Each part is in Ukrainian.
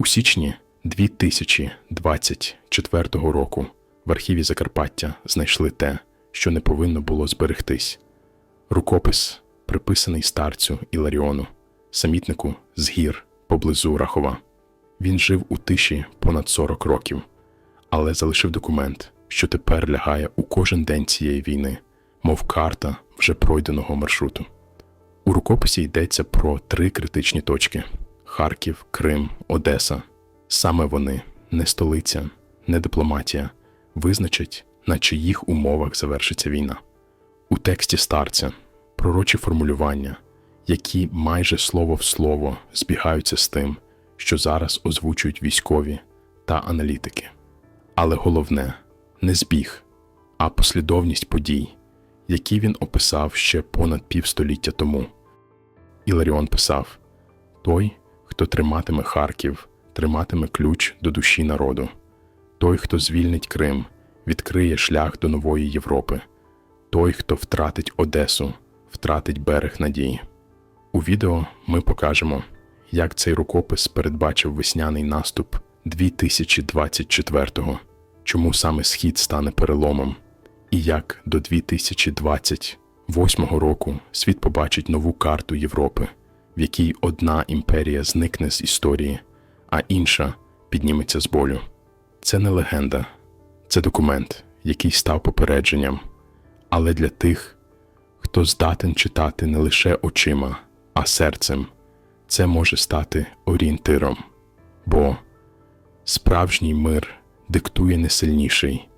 У січні 2024 року в архіві Закарпаття знайшли те, що не повинно було зберегтись. Рукопис, приписаний старцю Іларіону, самітнику з гір поблизу Рахова. Він жив у тиші понад 40 років, але залишив документ, що тепер лягає у кожен день цієї війни, мов карта вже пройденого маршруту. У рукописі йдеться про три критичні точки: Харків, Крим, Одеса. Саме вони, не столиця, не дипломатія, визначать, на чиїх умовах завершиться війна. У тексті старця пророчі формулювання, які майже слово в слово збігаються з тим, що зараз озвучують військові та аналітики. Але головне не збіг, а послідовність подій, які він описав ще понад півстоліття тому. Іларіон писав: Той, хто триматиме Харків, триматиме ключ до душі народу, той, хто звільнить Крим, відкриє шлях до нової Європи, той, хто втратить Одесу, втратить берег надії. У відео ми покажемо, як цей рукопис передбачив весняний наступ 2024-го, чому саме схід стане переломом, і як до 2028 року світ побачить нову карту Європи, в якій одна імперія зникне з історії, а інша підніметься з болю. Це не легенда, це документ, який став попередженням, але для тих, хто здатен читати не лише очима, а серцем, це може стати орієнтиром, бо справжній мир диктує не сильніший,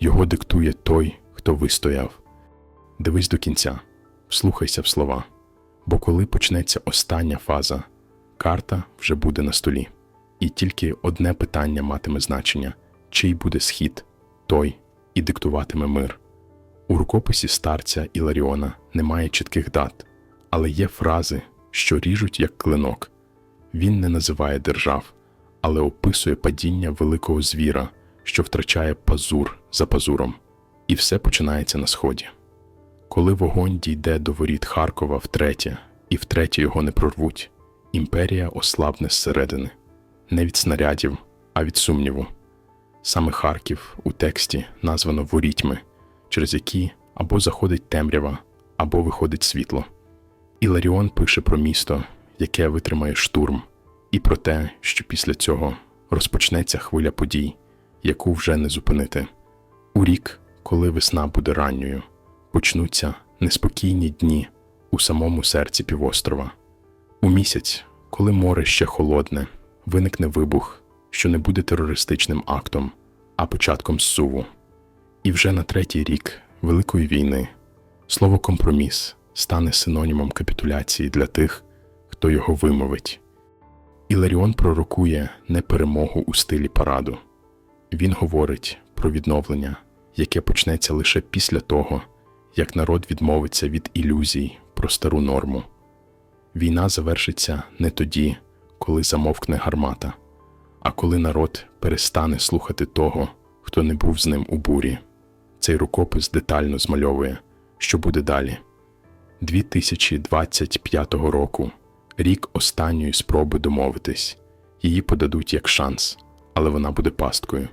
його диктує той, хто вистояв. Дивись до кінця, вслухайся в слова, бо коли почнеться остання фаза, карта вже буде на столі, і тільки одне питання матиме значення: чий буде схід, той і диктуватиме мир. У рукописі старця Іларіона немає чітких дат, але є фрази, що ріжуть як клинок. Він не називає держав, але описує падіння великого звіра, що втрачає пазур за пазуром. І все починається на сході. Коли вогонь дійде до воріт Харкова втретє, і втретє його не прорвуть, імперія ослабне зсередини, не від снарядів, а від сумніву. Саме Харків у тексті названо ворітьми, через які або заходить темрява, або виходить світло. Іларіон пише про місто, яке витримає штурм, і про те, що після цього розпочнеться хвиля подій, яку вже не зупинити. У рік, коли весна буде ранньою, почнуться неспокійні дні у самому серці півострова. У місяць, коли море ще холодне, виникне вибух, що не буде терористичним актом, а початком зсуву. І вже на третій рік Великої війни слово компроміс стане синонімом капітуляції для тих, хто його вимовить. Іларіон пророкує не перемогу у стилі параду. Він говорить про відновлення, яке почнеться лише після того, як народ відмовиться від ілюзій про стару норму. Війна завершиться не тоді, коли замовкне гармата, а коли народ перестане слухати того, хто не був з ним у бурі. Цей рукопис детально змальовує, що буде далі. 2025 року рік останньої спроби домовитись. Її подадуть як шанс, але вона буде пасткою.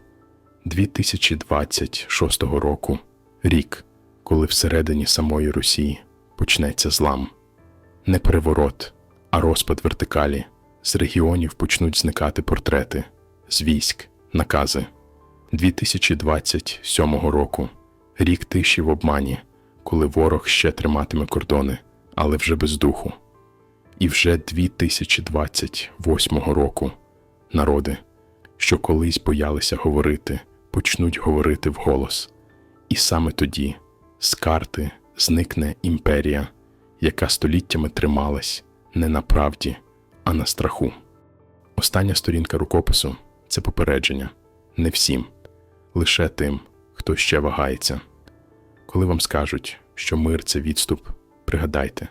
2026 року рік, коли всередині самої Росії почнеться злам. Не переворот, а розпад вертикалі. З регіонів почнуть зникати портрети, з військ, накази. 2027 року рік тиші в обмані, коли ворог ще триматиме кордони, але вже без духу. І вже 2028 року народи, що колись боялися говорити, почнуть говорити вголос. І саме тоді з карти зникне імперія, яка століттями трималась не на правді, а на страху. Остання сторінка рукопису це попередження не всім, лише тим, хто ще вагається. Коли вам скажуть, що мир це відступ, пригадайте,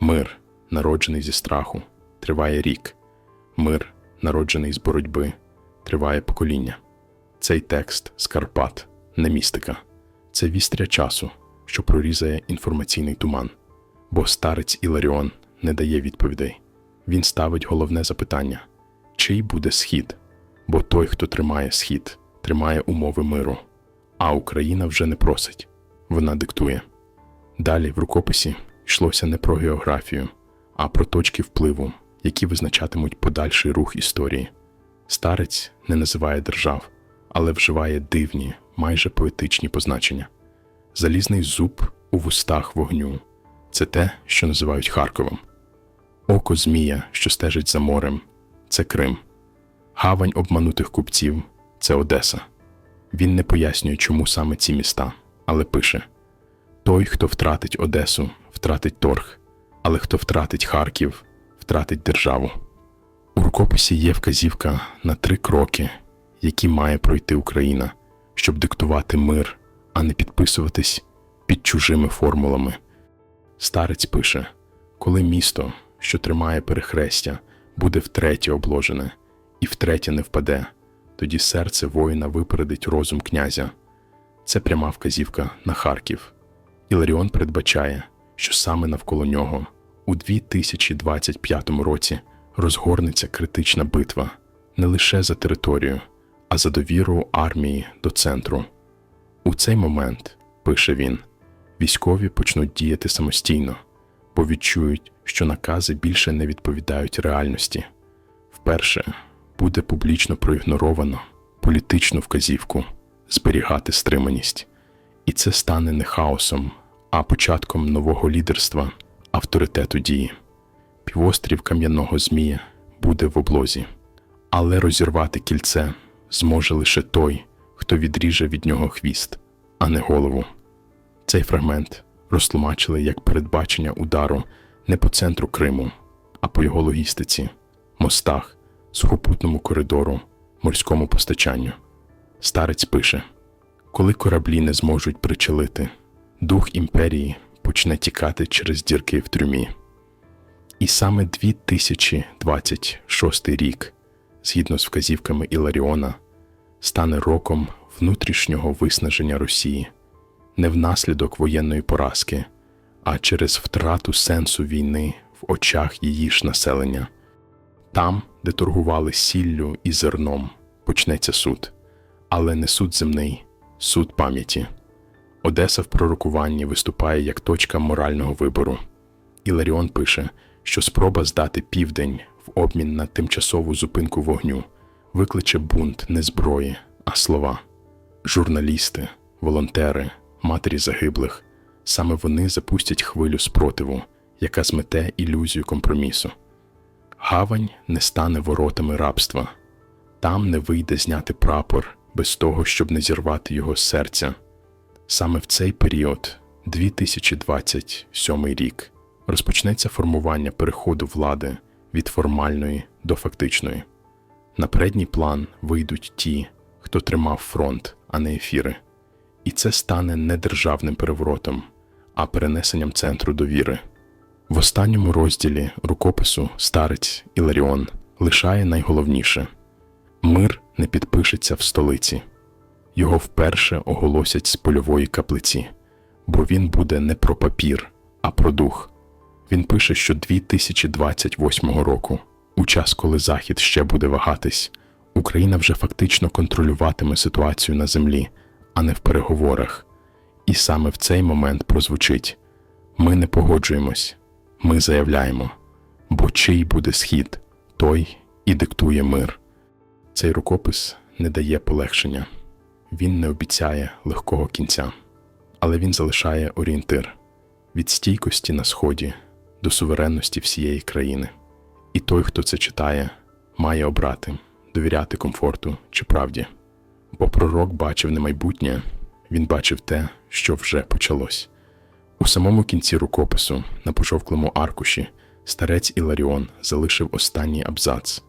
мир, народжений зі страху, триває рік, мир, народжений з боротьби, триває покоління. Цей текст з Карпат, не містика, це вістря часу, що прорізає інформаційний туман, бо старець Іларіон не дає відповідей. Він ставить головне запитання: чий буде схід, бо той, хто тримає схід, тримає умови миру, а Україна вже не просить, вона диктує. Далі в рукописі йшлося не про географію, а про точки впливу, які визначатимуть подальший рух історії. Старець не називає держав, але вживає дивні, майже поетичні позначення. Залізний зуб у вустах вогню це те, що називають Харковом. Око Змія, що стежить за морем, це Крим. Гавань обманутих купців це Одеса. Він не пояснює, чому саме ці міста, але пише: той, хто втратить Одесу, втратить торг, але хто втратить Харків, втратить державу. У рукописі є вказівка на три кроки, які має пройти Україна, щоб диктувати мир, а не підписуватись під чужими формулами. Старець пише: коли місто, що тримає перехрестя, буде втретє обложене і втретє не впаде, тоді серце воїна випередить розум князя. Це пряма вказівка на Харків. Іларіон передбачає, що саме навколо нього у 2025 році розгорнеться критична битва не лише за територію, а за довіру армії до центру. У цей момент, пише він, військові почнуть діяти самостійно, бо відчують, що накази більше не відповідають реальності. Вперше буде публічно проігноровано політичну вказівку зберігати стриманість, і це стане не хаосом, а початком нового лідерства, авторитету дії. Півострів кам'яного Змія буде в облозі, але розірвати кільце зможе лише той, хто відріже від нього хвіст, а не голову. Цей фрагмент розтлумачили як передбачення удару не по центру Криму, а по його логістиці, мостах, сухопутному коридору, морському постачанню. Старець пише: коли кораблі не зможуть причалити, дух імперії почне тікати через дірки в трюмі. І саме 2026 рік, згідно з вказівками Іларіона, стане роком внутрішнього виснаження Росії не внаслідок воєнної поразки, а через втрату сенсу війни в очах її ж населення. Там, де торгували сіллю і зерном, почнеться суд, але не суд земний, суд пам'яті. Одеса в пророкуванні виступає як точка морального вибору. Іларіон пише, що спроба здати південь в обмін на тимчасову зупинку вогню викличе бунт не зброї, а слова. Журналісти, волонтери, матері загиблих саме вони запустять хвилю спротиву, яка змете ілюзію компромісу. Гавань не стане воротами рабства, там не вийде зняти прапор без того, щоб не зірвати його з серця. Саме в цей період, 2027 рік, розпочнеться формування переходу влади від формальної до фактичної. На передній план вийдуть ті, хто тримав фронт, а не ефіри. І це стане не державним переворотом, а перенесенням центру довіри. В останньому розділі рукопису старець Іларіон лишає найголовніше мир не підпишеться в столиці, його вперше оголосять з польової каплиці, бо він буде не про папір, а про дух. Він пише, що 2028 року, у час, коли Захід ще буде вагатись, Україна вже фактично контролюватиме ситуацію на землі, а не в переговорах. І саме в цей момент прозвучить: ми не погоджуємось, ми заявляємо, бо чий буде схід, той і диктує мир. Цей рукопис не дає полегшення, він не обіцяє легкого кінця, але він залишає орієнтир від стійкості на сході до суверенності всієї країни. І той, хто це читає, має обрати, довіряти комфорту чи правді. Бо пророк бачив не майбутнє, він бачив те, що вже почалось. У самому кінці рукопису, на пожовклому аркуші, старець Іларіон залишив останній абзац.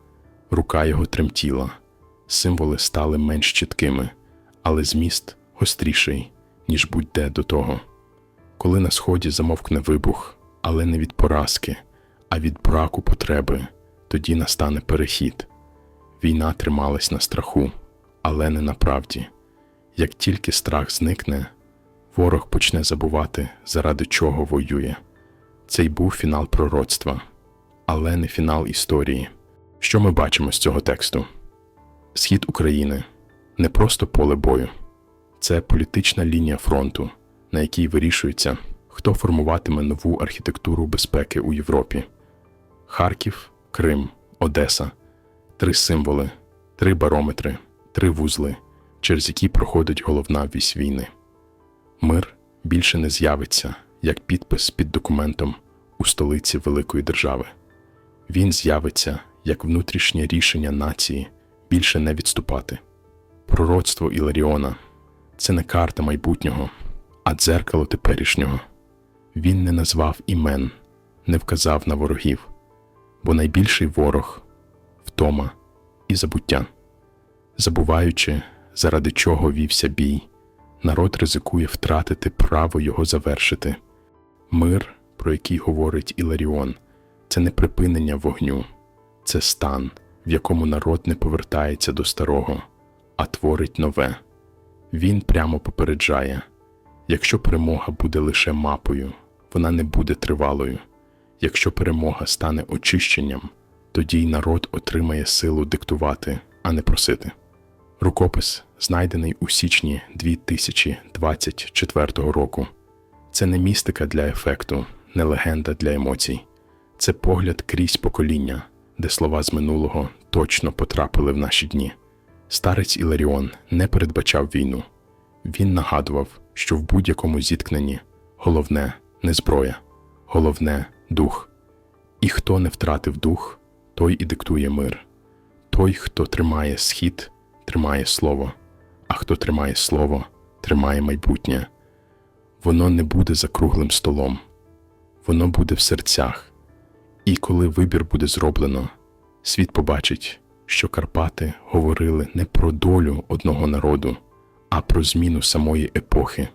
Рука його тремтіла, символи стали менш чіткими, але зміст гостріший, ніж будь-де до того. Коли на сході замовкне вибух, але не від поразки, а від браку потреби, тоді настане перехід. Війна трималась на страху, але не на правді. Як тільки страх зникне, ворог почне забувати, заради чого воює. Це й був фінал пророцтва, але не фінал історії. Що ми бачимо з цього тексту? Схід України не просто поле бою, це політична лінія фронту, на якій вирішується, хто формуватиме нову архітектуру безпеки у Європі. Харків, Крим, Одеса три символи, три барометри, три вузли, через які проходить головна вісь війни. Мир більше не з'явиться як підпис під документом у столиці великої держави. Він з'явиться як внутрішнє рішення нації більше не відступати. Пророцтво Іларіона це не карта майбутнього, а дзеркало теперішнього. Він не назвав імен, не вказав на ворогів, бо найбільший ворог втома і забуття. Забуваючи, заради чого вівся бій, народ ризикує втратити право його завершити. Мир, про який говорить Іларіон, це не припинення вогню, це стан, в якому народ не повертається до старого, а творить нове. Він прямо попереджає: якщо перемога буде лише мапою, вона не буде тривалою. Якщо перемога стане очищенням, тоді й народ отримає силу диктувати, а не просити. Рукопис, знайдений у січні 2024 року, це не містика для ефекту, не легенда для емоцій, це погляд крізь покоління, де слова з минулого точно потрапили в наші дні. Старець Іларіон не передбачав війну. Він нагадував, що в будь-якому зіткненні головне не зброя, головне дух. І хто не втратив дух, той і диктує мир. Той, хто тримає схід, тримає слово, а хто тримає слово, тримає майбутнє. Воно не буде за круглим столом, воно буде в серцях. І коли вибір буде зроблено, світ побачить, що Карпати говорили не про долю одного народу, а про зміну самої епохи.